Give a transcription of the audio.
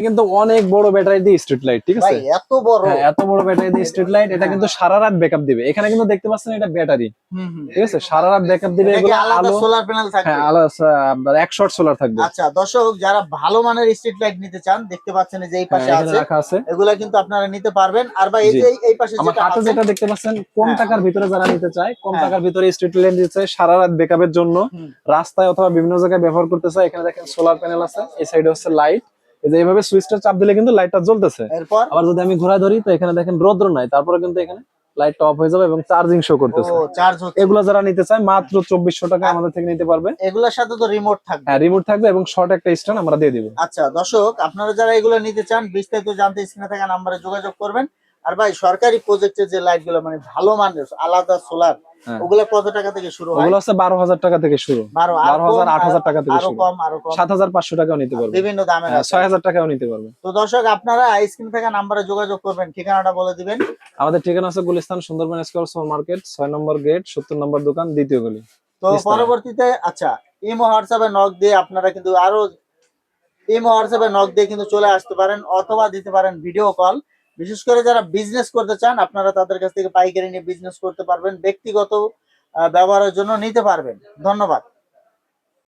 কিন্তু অনেক বড় ব্যাটারি দিয়ে স্ট্রিট লাইট ঠিক আছে? এত বড়। হ্যাঁ এত বড় ব্যাটারি দিয়ে স্ট্রিট লাইট এটা কিন্তু সারা রাত ব্যাকআপ দিবে। এখানে কিন্তু দেখতে পাচ্ছেন এটা ব্যাটারি। ঠিক আছে? সারা রাত ব্যাকআপ দিবে এগুলো আলাদা আলো সোলার প্যানেল থাকবে? হ্যাঁ আলো আপনার এক শর্ট সোলার থাকবে। আচ্ছা দর্শক যারা ভালো মানের স্ট্রিট লাইট নিতে চান দেখতে পাচ্ছেন যে এই হ্যাঁ, পাশে আছে। রাখা আছে। এগুলা কিন্তু আপনারা নিতে পারবেন। আর ভাই এই যে এই- পাশে যেটা আছে যেটা দেখতে পাচ্ছেন কম হ্যাঁ। টাকার ভিতরে যারা নিতে চায় কম হ্যাঁ। টাকার ভিতরে স্ট্রিট লাইট দিতে চায় সারা রাত ব্যাকআপের জন্য রাস্তায় অথবা বিভিন্ন জায়গায় ব্যবহার করতে চায় এখানে দেখেন সোলার প্যানেল আছে এই সাইডে হচ্ছে লাইট এই যে এইভাবে সুইচটা চাপ দিলে কিন্তু লাইটটা জ্বলতেছে। এরপর? আবার যদি আমি ঘোরা ধরি তো এখানে দেখেন রোদ্র নাই তারপরে কিন্তু এখানে লাইট অফ হয়ে যাবে এবং চার্জিং শো করতেছে। চার্জ এগুলো যারা নিতে চায় মাত্র চব্বিশশো টাকা আমাদের থেকে নিতে পারবে। এগুলোর সাথে তো রিমোট থাকবে। হ্যাঁ রিমোট থাকবে এবং শর্ট একটা স্ট্যান্ড আমরা দিয়ে দিব। আচ্ছা দর্শক আপনারা যারা এগুলো নিতে চান বিস্তারিত জানতে স্ক্রিনে থাকা নাম্বারে যোগাযোগ করবেন। আর ভাই সরকারি প্রজেক্টের যে লাইটগুলো মানে ভালো মানের আলাদা সোলার হ্যাঁ। ওগুলো কত টাকা থেকে শুরু হয়? ওগুলো হচ্ছে বারো হাজার টাকা থেকে শুরু। বারো হাজার আট হাজার টাকা থেকে শুরু। কম আরও কম। সাত হাজার পাঁচশো টাকাও নিতে পারবে। বিভিন্ন দামের হ্যাঁ, ছয় হাজার টাকাও নিতে পারবে। তো দর্শক আপনারা স্ক্রিনে থাকা নাম্বারে যোগাযোগ করবেন ঠিকানাটা বলে দিবেন। আমাদের ঠিকানা আছে Gulistan Sundarban Square Super Market ছয় নম্বর গেট সত্তর নম্বর দোকান দ্বিতীয় গলি। তো পরবর্তীতে আচ্ছা ইমো হোয়াটসঅ্যাপে নক দিয়ে আপনারা কিন্তু আরও ইমো হোয়াটসঅ্যাপে নক দিয়ে কিন্তু চলে আসতে পারেন অথবা দিতে পারেন ভিডিও কল বিশেষ করে যারা বিজনেস করতে চান, আপনারা তাদের কাছ থেকে পাইকারি নিয়ে বিজনেস করতে পারবেন, ব্যক্তিগত ব্যবহারের জন্য নিতে পারবেন। ধন্যবাদ।